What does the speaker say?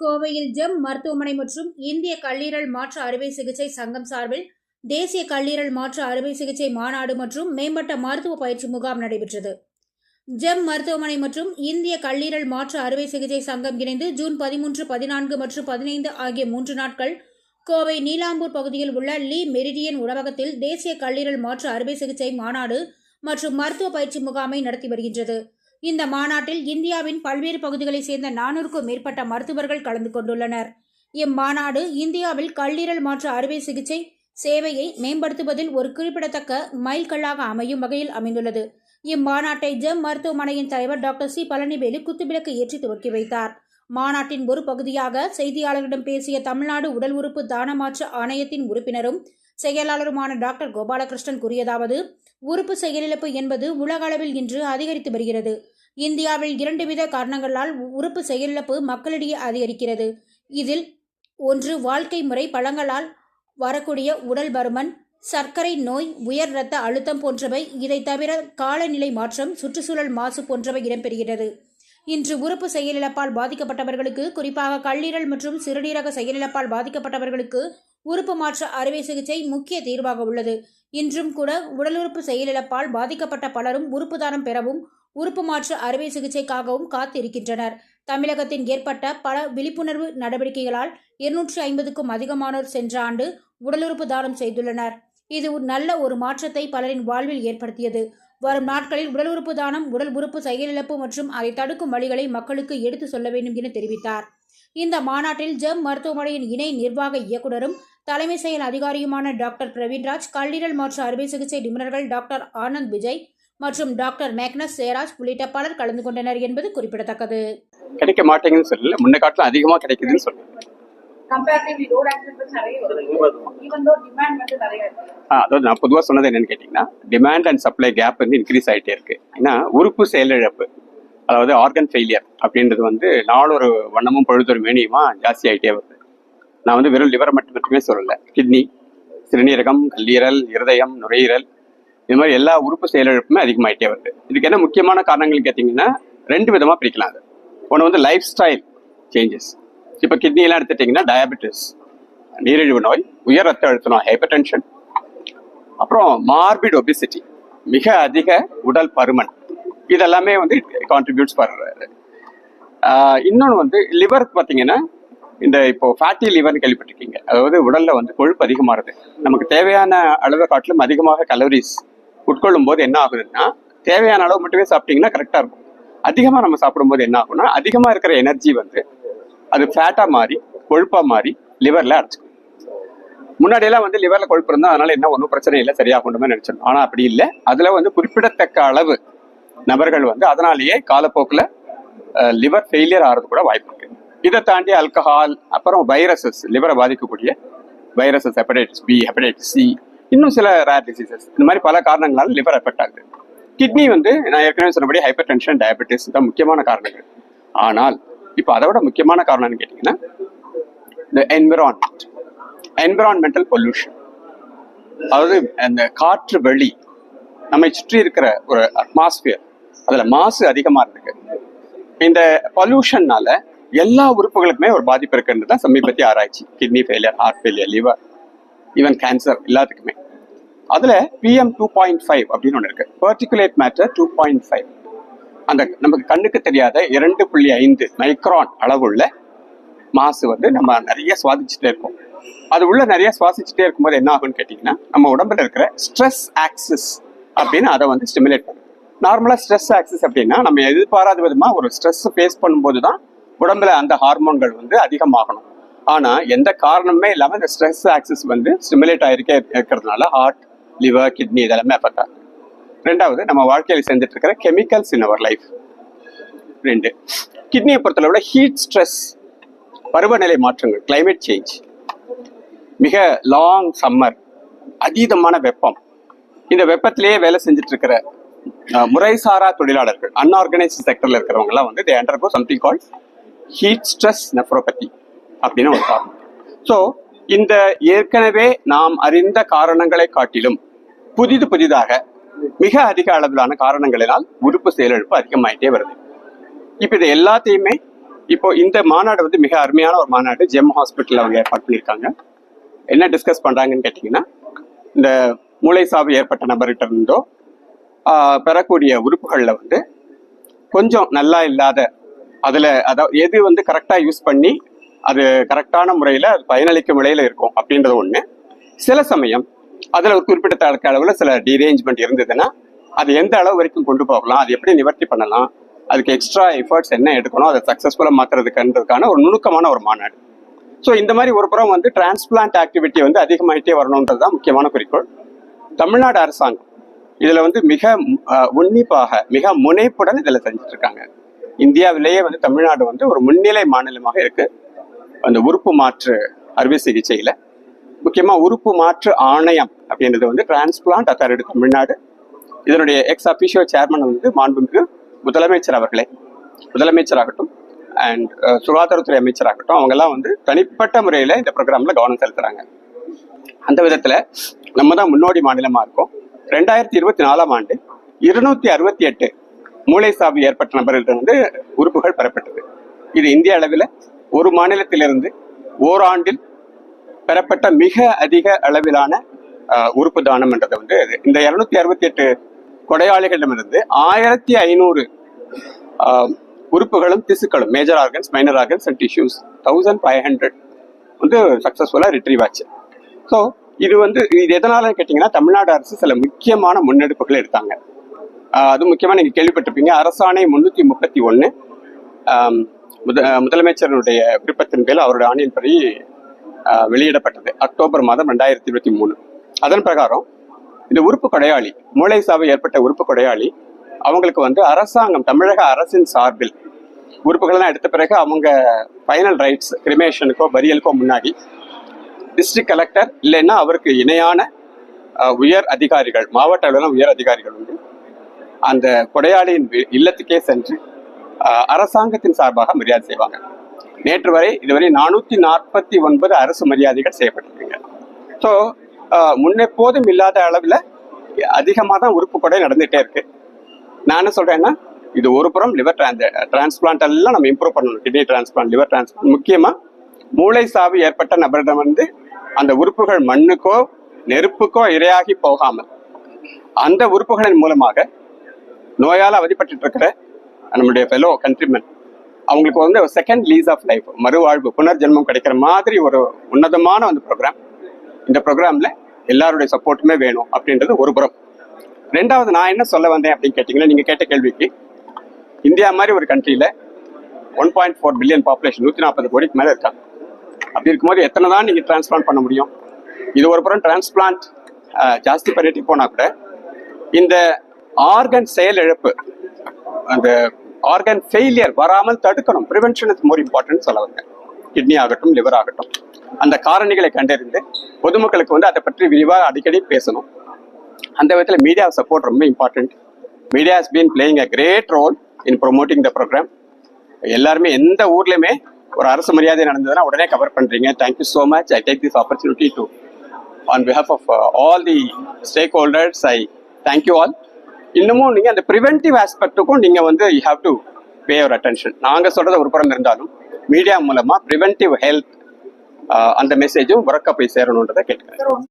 கோவையில் ஜெம் மருத்துவமனை மற்றும் இந்திய கல்லீரல் மாற்று அறுவை சிகிச்சை சங்கம் சார்பில் தேசிய கல்லீரல் மாற்று அறுவை சிகிச்சை மாநாடு மற்றும் மேம்பட்ட மருத்துவ பயிற்சி முகாம் நடைபெற்றது. ஜெம் மருத்துவமனை மற்றும் இந்திய கல்லீரல் மாற்று அறுவை சிகிச்சை சங்கம் இணைந்து ஜூன் பதிமூன்று பதினான்கு மற்றும் பதினைந்து ஆகிய மூன்று நாட்கள் கோவை நீலாம்பூர் பகுதியில் உள்ள லீ மெரிடியன் உணவகத்தில் தேசிய கல்லீரல் மாற்று அறுவை சிகிச்சை மாநாடு மற்றும் மருத்துவ பயிற்சி முகாமை நடத்தி வருகின்றது. இந்த மாநாட்டில் இந்தியாவின் பல்வேறு பகுதிகளைச் சேர்ந்த நானூறுக்கும் மேற்பட்ட மருத்துவர்கள் கலந்து கொண்டுள்ளனர். இம்மாநாடு இந்தியாவில் கல்லீரல் மாற்று அறுவை சிகிச்சை சேவையை மேம்படுத்துவதில் ஒரு குறிப்பிடத்தக்க மைல்கல்லாக அமையும் வகையில் அமைந்துள்ளது. இம்மாநாட்டை ஜெம் மருத்துவமனையின் தலைவர் டாக்டர் சி. பழனிவேலு குத்துவிளக்கு ஏற்றி துவக்கி வைத்தார். மாநாட்டின் ஒரு பகுதியாக செய்தியாளர்களிடம் பேசிய தமிழ்நாடு உடல் உறுப்பு தானமாற்று ஆணையத்தின் உறுப்பினரும் செயலாளருமான டாக்டர் கோபாலகிருஷ்ணன் கூறியதாவது உறுப்பு செயலிழப்பு என்பது உலக அளவில் இன்று அதிகரித்து வருகிறது. இந்தியாவில் இரண்டு வித காரணங்களால் உறுப்பு செயலிழப்பு மக்களிடையே அதிகரிக்கிறது. இதில் ஒன்று வாழ்க்கை முறை பழங்களால் வரக்கூடிய உடல் பருமன் சர்க்கரை நோய் உயர் இரத்த அழுத்தம் போன்றவை இதை தவிர காலநிலை மாற்றம் சுற்றுச்சூழல் மாசு போன்றவை இடம்பெறுகிறது. இன்று உறுப்பு செயலிழப்பால் பாதிக்கப்பட்டவர்களுக்கு குறிப்பாக கல்லீரல் மற்றும் சிறுநீரக செயலிழப்பால் பாதிக்கப்பட்டவர்களுக்கு உறுப்பு மாற்று அறுவை சிகிச்சை முக்கிய தீர்வாக உள்ளது. இன்றும் கூட உடல் உறுப்பு செயலிழப்பால் பாதிக்கப்பட்ட பலரும் உறுப்பு தானம் பெறவும் உறுப்பு மாற்று அறுவை சிகிச்சைக்காகவும் காத்திருக்கின்றனர். தமிழகத்தின் ஏற்பட்ட பல விழிப்புணர்வு நடவடிக்கைகளால் இருநூற்றி ஐம்பதுக்கும் அதிகமானோர் சென்ற ஆண்டு உடலுறுப்பு தானம் செய்துள்ளனர். இது ஒரு நல்ல ஒரு மாற்றத்தை பலரின் வாழ்வில் ஏற்படுத்தியது. வரும் நாட்களில் உடல் உறுப்பு தானம் உடல் உறுப்பு செயலிழப்பு மற்றும் அதை தடுக்கும் வழிகளை மக்களுக்கு எடுத்து சொல்ல வேண்டும் என தெரிவித்தார். இந்த மாநாட்டில் ஜெம் மருத்துவமனையின் இணை நிர்வாக இயக்குனரும் தலைமை செயல் அதிகாரியுமான டாக்டர் பிரவீன்ராஜ் கல்லீரல் மாற்று அறுவை சிகிச்சை நிபுணர்கள் டாக்டர் ஆனந்த் விஜய் மற்றும் டாக்டர் மேக்னஸ் சேராஜ் உள்ளிட்ட பலர் கலந்து கொண்டனர் என்பது குறிப்பிடத்தக்கது. கிடைக்க மாட்டேங்குதுன்னு சொல்லல. முன்ன காட்டில் அதிகமாக கிடைக்குதுன்னு சொல்றேன் கம்பேரிட்டிவ்லி ரோட் ஆக்சிடென்ட்ஸ் நிறைய வருது ஈவன் தோ டிமாண்ட் வந்து நிறைய இருக்கு. ஆ, அதாவது நான் பொதுவாக சொன்னது என்னன்னு கேட்டிங்கன்னா டிமாண்ட் அண்ட் சப்ளை கேப் வந்து இன்க்ரீஸ் ஆகிட்டே இருக்கு. ஏன்னா உறுப்பு செயலிழப்பு அதாவது ஆர்கன் ஃபெயிலியர் அப்படின்றது வந்து நாளொரு வண்ணமும் பொழுதொரு மேனியுமா ஜாஸ்தி ஆகிட்டே வருது. நான் வந்து வெறும் லிவர் மட்டும் மட்டுமே சொல்லலை. கிட்னி சிறுநீரகம் கல்லீரல் இருதயம் நுரையீரல் இது மாதிரி எல்லா உறுப்பு செயலிழப்புமே அதிகமாயிட்டே வருது. இதுக்கு என்ன முக்கியமான காரணங்கள் கேட்டிங்கன்னா ரெண்டு விதமாக பிரிக்கலாம் அது. ஒன்று வந்து லைஃப் ஸ்டைல் சேஞ்சஸ் இப்போ கிட்னிலாம் எடுத்துட்டிங்கன்னா டயபெட்டிஸ் நீரிழிவு நோய் உயர் ரத்த அழுத்தம் ஹைப்பர் டென்ஷன் அப்புறம் மார்பிட் ஒபிசிட்டி மிக அதிக உடல் பருமன். இதெல்லாமே வந்து கான்ட்ரிபியூட்ஸ் ஃபார் இன்னொன்று வந்து லிவர் பார்த்தீங்கன்னா இந்த இப்போ ஃபேட்டி லிவர்னு கேள்விப்பட்டிருக்கீங்க. அதாவது உடல்ல வந்து கொழுப்பு அதிகமாகுது. நமக்கு தேவையான அளவை காட்டிலும் அதிகமாக கலோரிஸ் உட்கொள்ளும் போது என்ன ஆகுதுன்னா தேவையான அளவு மட்டுமே சாப்பிட்டீங்கன்னா கரெக்டாக இருக்கும். அதிகமாக நம்ம சாப்பிடும்போது என்ன ஆகும்னா அதிகமாக இருக்கிற எனர்ஜி வந்து அது ஃபேட்டாக மாறி கொழுப்பாக மாறி லிவரில் அடைச்சிக்கும் முன்னாடியெல்லாம் வந்து லிவரில் கொழுப்பு இருந்தால் அதனால் என்ன ஒன்றும் பிரச்சனை இல்லை சரியாக சரியாகணுமே நினச்சிடும் ஆனால் அப்படி இல்லை. அதில் வந்து குறிப்பிடத்தக்க அளவு நபர்கள் வந்து அதனாலேயே காலப்போக்கில் லிவர் ஃபெயிலியர் ஆகிறது கூட வாய்ப்பு இருக்கு. இதை தாண்டி ஆல்கஹால் அப்புறம் வைரஸஸ் லிவரை பாதிக்கக்கூடிய viruses hepatitis B hepatitis C இன்னும் சில ரேர் டிசீசஸ் இந்த மாதிரி பல காரணங்களால் லிவர் எஃபெக்ட் ஆகுது. கிட்னி வந்து நான் ஏற்கனவே சொன்னபடி ஹைப்பர் டென்ஷன் டயபெட்டிஸ் தான் முக்கியமான காரணங்கள். ஆனால் இப்போ அதை விட முக்கியமான காரணம்னு கேட்டிங்கன்னா இந்த என்விரான்மெண்ட் என்விரான்மெண்டல் பொல்யூஷன் அதாவது அந்த காற்று வெளி நம்மை சுற்றி இருக்கிற ஒரு அட்மாஸ்பியர் அதில் மாசு அதிகமாக இருக்கு. இந்த பொல்யூஷன்னால எல்லா உறுப்புகளுக்குமே ஒரு பாதிப்பு இருக்குன்றது தான் சமீபத்திய ஆராய்ச்சி. Kidney failure heart failure liver even cancer எல்லாத்துக்குமே. அதில் பிஎம் டூ பாயிண்ட் ஃபைவ் அப்படின்னு ஒன்று இருக்கு. Particulate matter two point five அந்த நமக்கு கண்ணுக்கு தெரியாத இரண்டு புள்ளி ஐந்து மைக்ரான் அளவுள்ள மாசு வந்து நம்ம நிறைய சுவாதிச்சுட்டே இருக்கோம். அது உள்ள நிறைய சுவாசிச்சுட்டே இருக்கும்போது என்ன ஆகும்னு கேட்டிங்கன்னா நம்ம உடம்புல இருக்கிற ஸ்ட்ரெஸ் ஆக்சிஸ் அப்படின்னு அதை வந்து ஸ்டிமுலேட் பண்ணும். நார்மலாக ஸ்ட்ரெஸ் ஆக்சிஸ் அப்படின்னா நம்ம எதிர்பாராத விதமாக ஒரு ஸ்ட்ரெஸ் ஃபேஸ் பண்ணும்போது தான் உடம்புல அந்த ஹார்மோன்கள் வந்து அதிகமாகணும். ஆனால் எந்த காரணமே இல்லாமல் இந்த ஸ்ட்ரெஸ் ஆக்சிஸ் வந்து ஸ்டிமுலேட் ஆகிருக்கே இருக்கிறதுனால ஹார்ட் லிவர் கிட்னி இதெல்லாமே அஃபெக்ட் ஆகும் ரெண்டாவது நம்ம வாழ்க்கையில் செஞ்சுட்டு இருக்கிற கெமிக்கல்ஸ் இன் அவர் லைஃப் ரெண்டு கிட்னியை பொறுத்தளவில் ஹீட் ஸ்ட்ரெஸ் பருவநிலை மாற்றங்கள் கிளைமேட் சேஞ்ச் மிக லாங் சம்மர் அதீதமான வெப்பம். இந்த வெப்பத்திலேயே வேலை செஞ்சுட்டு இருக்கிற முறைசாரா தொழிலாளர்கள் அன்ஆர்கனைஸ்ட் செக்டர்ல இருக்கிறவங்க எல்லாம் வந்து they undergo something call heat stress nephropathy அப்படின்னு ஒரு காரணம். ஸோ இந்த ஏற்கனவே நாம் அறிந்த காரணங்களை காட்டிலும் புதிது புதிதாக மிக அதிக அளவிலான காரணங்களினால் உறுப்பு செயலிழப்பு அதிகமாயிட்டே வருது. இப்போ இது எல்லாத்தையுமே இப்போ இந்த மாநாடு வந்து மிக அருமையான ஒரு மாநாடு ஜெம் ஹாஸ்பிட்டலில் அவங்க ஏற்பாடு பண்ணியிருக்காங்க. என்ன டிஸ்கஸ் பண்றாங்கன்னு கேட்டிங்கன்னா இந்த மூளை சாவு ஏற்பட்ட நபர்கிட்ட இருந்தோ பெறக்கூடிய உறுப்புகளில் வந்து கொஞ்சம் நல்லா இல்லாத அதுல அதாவது எது வந்து கரெக்டா யூஸ் பண்ணி அது கரெக்டான முறையில் அது பயனளிக்கும் விலையில் இருக்கும் அப்படின்றது ஒன்று சில சமயம் அதில் ஒரு குறிப்பிடத்தக்க அளவில் சில டிரேஞ்ச்மெண்ட் இருந்ததுன்னா அது எந்த அளவு வரைக்கும் கொண்டு போகலாம் அது எப்படி நிவர்த்தி பண்ணலாம் அதுக்கு எக்ஸ்ட்ரா எஃபர்ட்ஸ் என்ன எடுக்கணும் அதை சக்ஸஸ்ஃபுல்லாக மாற்றுறதுக்குன்றதுக்கான ஒரு நுணுக்கமான ஒரு மாநாடு. ஸோ இந்த மாதிரி ஒரு புறம் வந்து டிரான்ஸ்பிளான்ட் ஆக்டிவிட்டி வந்து அதிகமாயிட்டே வரணுன்றது தான் முக்கியமான குறிக்கோள். தமிழ்நாடு அரசாங்கம் இதுல வந்து மிக அஹ், உன்னிப்பாக மிக முனைப்புடன் இதில் செஞ்சுட்டு இருக்காங்க இந்தியாவிலேயே வந்து தமிழ்நாடு வந்து ஒரு முன்னிலை மாநிலமாக இருக்கு. அந்த உறுப்பு மாற்று அறுவை சிகிச்சையில. முக்கியமா உறுப்பு மாற்று ஆணையம் அப்படின்றது வந்து டிரான்ஸ்பிளான்ட் அத்தாரிட்டி தமிழ்நாடு இதனுடைய எக்ஸ் அபிஷியோ சேர்மன் வந்து மாண்புமிகு முதலமைச்சர் அவர்களே. முதலமைச்சராகட்டும் அண்ட் uh, சுகாதாரத்துறை அமைச்சராகட்டும் அவங்கெல்லாம் வந்து தனிப்பட்ட முறையில இந்த ப்ரோக்ராம்ல கவனம் செலுத்துறாங்க. அந்த விதத்துல நம்ம தான் முன்னோடி மாநிலமா இருக்கோம். ரெண்டாயிரத்தி இருபத்தி நாலாம் ஆண்டு இருநூத்தி அறுபத்தி எட்டு மூளை சாவு ஏற்பட்ட நபர்களிடம் உறுப்புகள் பெறப்பட்டது. இது இந்திய அளவில் ஒரு மாநிலத்திலிருந்து ஓராண்டில் பெறப்பட்ட மிக அதிக அளவிலான உறுப்பு தானம் என்றது வந்து இது. இந்த இருநூத்தி அறுபத்தி எட்டு கொடையாளிகளிடமிருந்து ஆயிரத்தி ஐநூறு உறுப்புகளும் திசுக்களும் major organs minor organs and tissues thousand five hundred வந்து சக்ஸஸ்ஃபுல்லாக ரிட்ரீவ் ஆச்சு ஸோ இது வந்து இது எதனால கேட்டிங்கன்னா தமிழ்நாடு அரசு சில முக்கியமான முன்னெடுப்புகள் எடுத்தாங்க அது முக்கியமாக நீங்கள் கேள்விப்பட்டிருப்பீங்க அரசாணை முந்நூற்றி முப்பத்தி ஒன்று முத முதலமைச்சருடைய விருப்பத்தின் பேரில் அவருடைய ஆணையின்படி வெளியிடப்பட்டது. அக்டோபர் மாதம் ரெண்டாயிரத்தி இருபத்தி மூணு. அதன் பிரகாரம் இந்த உறுப்பு கொடையாளி மூளை சாவு ஏற்பட்ட உறுப்பு கொடையாளி அவங்களுக்கு வந்து அரசாங்கம் தமிழக அரசின் சார்பில் உறுப்புகளெல்லாம் எடுத்த பிறகு அவங்க ஃபைனல் ரைட்ஸ் கிரிமேஷனுக்கோ பரியலுக்கோ முன்னாடி டிஸ்ட்ரிக்ட் கலெக்டர் இல்லைன்னா அவருக்கு இணையான உயர் அதிகாரிகள் மாவட்ட அளவிலான உயர் அதிகாரிகள் வந்து அந்த கொடையாளியின் இல்லத்துக்கே சென்று அரசாங்கத்தின் சார்பாக மரியாதை செய்வாங்க. நேற்று வரை இதுவரை நானூத்தி நாற்பத்தி ஒன்பது அரசு மரியாதைகள் செய்யப்பட்டிருக்குங்க. ஸோ முன்னெப்போதும் இல்லாத அளவில் அதிகமாக தான் உறுப்பு கொடை நடந்துகிட்டே இருக்கு. நான் என்ன சொல்றேன்னா இது ஒரு புறம் லிவர் டிரான்ஸ்பிளான்ட் எல்லாம் நம்ம இம்ப்ரூவ் பண்ணணும். கிட்னி டிரான்ஸ்பிளான்ட் லிவர் டிரான்ஸ்பிளான்ட் முக்கியமா மூளை சாவு ஏற்பட்ட நபரிடம் வந்து அந்த உறுப்புகள் மண்ணுக்கோ நெருப்புக்கோ இரையாகி போகாமல் அந்த உறுப்புகளின் மூலமாக நோயால் அவதிப்பட்டு இருக்கிற நம்முடைய ஃபெலோ கண்ட்ரிமென் அவங்களுக்கு வந்து ஒரு செகண்ட் லீஸ் ஆஃப் லைஃப் மறுவாழ்வு புனர்ஜென்மம் கிடைக்கிற மாதிரி ஒரு உன்னதமான அந்த ப்ரோக்ராம் இந்த ப்ரோக்ராம்ல எல்லாருடைய சப்போர்ட்டுமே வேணும் அப்படின்றது ஒரு புறம். ரெண்டாவது நான் என்ன சொல்ல வந்தேன் அப்படின்னு கேட்டிங்கன்னா நீங்கள் கேட்ட கேள்விக்கு இந்தியா மாதிரி ஒரு கண்ட்ரியில் one point four billion population நூற்றி நாற்பது கோடிக்கு மேலே இருக்காங்க அப்படி இருக்கும்போது எத்தனை தான் நீங்கள் டிரான்ஸ்பிளான்ட் பண்ண முடியும்? இது ஒரு புறம் டிரான்ஸ்பிளான்ட் ஜாஸ்தி பண்ணிட்டு போனால் கூட இந்த ஆர்கன் செயலிழப்பு அந்த ஆர்கன் ஃபெயிலியர் வராமல் தடுக்கணும். ப்ரிவென்ஷன் இஸ் மோர் இம்பார்ட்டன்ட் சொல்ல வந்தேன் கிட்னி ஆகட்டும் லிவர் ஆகட்டும். அந்த காரணிகளை கண்டறிந்து பொதுமக்களுக்கு வந்து அதை பற்றி விரிவாக அடிக்கடி பேசணும். அந்த விதத்தில் மீடியா சப்போர்ட் ரொம்ப important media has been playing a great role in promoting the programme எல்லாருமே எந்த ஊர்லையுமே ஒரு அரசு மரியாதை நடந்ததுன்னா உடனே கவர் பண்றீங்க. Thank you so much I take this opportunity to on behalf of all the stakeholders I thank you all இன்னமும் நீங்க அந்த ப்ரிவென்டிவ் ஆஸ்பெக்ட்டுக்கும் நீங்க வந்து you have to pay your attention நாங்க சொல்றது ஒரு புறம் இருந்தாலும் மீடியா மூலமா ப்ரிவென்டிவ் ஹெல்த் அந்த மெசேஜும் உறக்க போய் சேரணுன்றதை கேட்குறேன்.